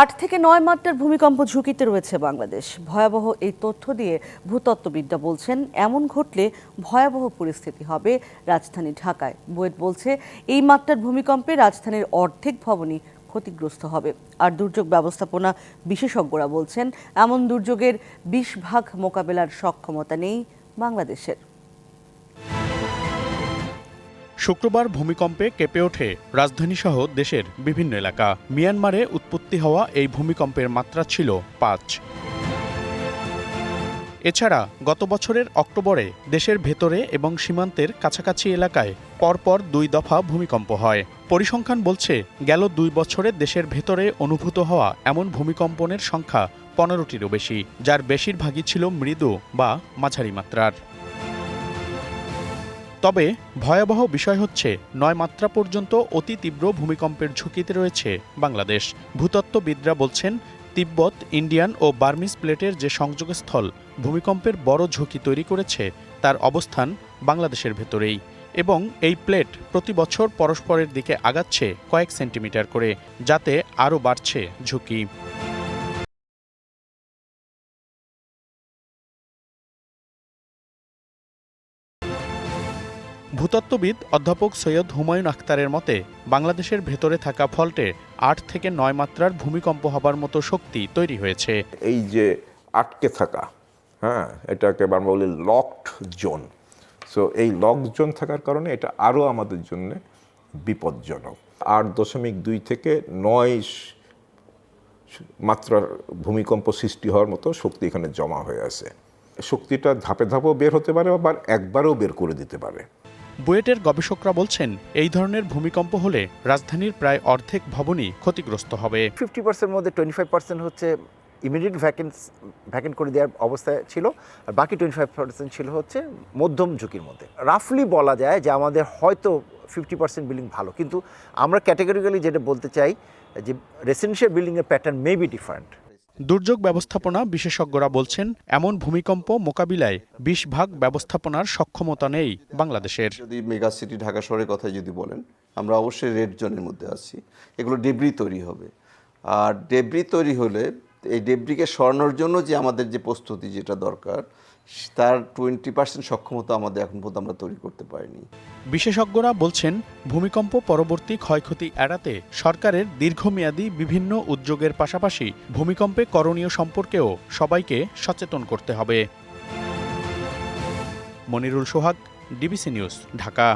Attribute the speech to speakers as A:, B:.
A: আট থেকে নয় মাত্রার ভূমিকম্প ঝুঁকিতে রয়েছে বাংলাদেশ। ভয়াবহ এই তথ্য দিয়ে ভূতত্ত্ববিদরা বলছেন, এমন ঘটলে ভয়াবহ পরিস্থিতি হবে রাজধানী ঢাকায়। বুয়েট বলছে, এই মাত্রার ভূমিকম্পে রাজধানীর অর্ধেক ভবনই ক্ষতিগ্রস্ত হবে। আর দুর্যোগ ব্যবস্থাপনা বিশেষজ্ঞরা বলছেন, এমন দুর্যোগের বিশ ভাগ মোকাবেলার সক্ষমতা নেই বাংলাদেশের।
B: শুক্রবার ভূমিকম্পে কেঁপে ওঠে রাজধানীসহ দেশের বিভিন্ন এলাকা। মিয়ানমারে উৎপত্তি হওয়া এই ভূমিকম্পের মাত্রা ছিল পাঁচ। এছাড়া গত বছরের অক্টোবরে দেশের ভেতরে এবং সীমান্তের কাছাকাছি এলাকায় পরপর দুই দফা ভূমিকম্প হয়। পরিসংখ্যান বলছে, গেল দুই বছরে দেশের ভেতরে অনুভূত হওয়া এমন ভূমিকম্পনের সংখ্যা পনেরোটিরও বেশি, যার বেশিরভাগই ছিল মৃদু বা মাঝারি মাত্রার। তবে ভয়াবহ বিষয় হচ্ছে, নয় মাত্রা পর্যন্ত অতি তীব্র ভূমিকম্পের ঝুঁকিতে রয়েছে বাংলাদেশ। ভূতত্ত্ববিদরা বলছেন, তিব্বত, ইন্ডিয়ান ও বার্মিস প্লেটের যে সংযোগস্থল, ভূমিকম্পের বড় ঝুঁকি তৈরি করেছে, তার অবস্থান বাংলাদেশের ভেতরেই। এবং এই প্লেট প্রতি বছর পরস্পরের দিকে আগাচ্ছে কয়েক সেন্টিমিটার করে, যাতে আরও বাড়ছে ঝুঁকি। ভূতত্ত্ববিদ অধ্যাপক সৈয়দ হুমায়ুন আখতারের মতে, বাংলাদেশের ভেতরে থাকা ফল্টে আট থেকে নয় মাত্রার ভূমিকম্প হবার মতো শক্তি তৈরি হয়েছে।
C: এই যে আটকে থাকা হ্যাঁ এটাকে আমরা বলি লকড জোন সো এই লক জোন থাকার কারণে এটা আরও আমাদের জন্য বিপজ্জনক। আট দশমিক দুই থেকে নয় মাত্রার ভূমিকম্প সৃষ্টি হওয়ার মতো শক্তি এখানে জমা হয়ে আছে। শক্তিটা ধাপে ধাপেও বের হতে পারে, আবার একবারও বের করে দিতে পারে।
B: বুয়েটের গবেষকরা বলছেন, এই ধরনের ভূমিকম্প হলে রাজধানীর প্রায় অর্ধেক ভবনই ক্ষতিগ্রস্ত হবে।
D: ফিফটি পার্সেন্ট মধ্যে টোয়েন্টি ফাইভ পার্সেন্ট হচ্ছে ইমিডিয়েট ভ্যাকেন্স ভ্যাকেন্ট করে দেওয়ার অবস্থায় ছিল, আর বাকি টোয়েন্টি ফাইভ পার্সেন্ট ছিল হচ্ছে মধ্যম ঝুঁকির মধ্যে। রাফলি বলা যায় যে আমাদের হয়তো ফিফটি পার্সেন্ট বিল্ডিং ভালো, কিন্তু আমরা ক্যাটাগরিক্যালি যেটা বলতে চাই যে রেসিডেন্সিয়াল বিল্ডিংয়ের প্যাটার্ন মে বি ডিফারেন্ট
B: দুর্যোগ ব্যবস্থাপনা বিশেষজ্ঞরা বলছেন, এমন ভূমিকম্প মোকাবিলায় বিশ ভাগ ব্যবস্থাপনার সক্ষমতা নেই বাংলাদেশের।
E: যদি মেগা সিটি ঢাকা শহরের কথা যদি বলেন, আমরা অবশ্যই রেড জোনের মধ্যে আছি। এগুলো ডেব্রি তৈরি হবে। আর ডেব্রি তৈরি হলে এই ডেব্রিকে সরানোর জন্য যে আমাদের যে প্রস্তুতি যেটা দরকার, তার টোয়েন্টি পার্সেন্ট সক্ষমতা আমাদের এখন পর্যন্ত আমরা তৈরি করতে পারিনি।
B: বিশেষজ্ঞরা বলছেন, ভূমিকম্প পরবর্তী ক্ষয়ক্ষতি এড়াতে সরকারের দীর্ঘমেয়াদী বিভিন্ন উদ্যোগের পাশাপাশি ভূমিকম্পে করণীয় সম্পর্কেও সবাইকে সচেতন করতে হবে। Monirul Sohag, DBC news, Dhaka.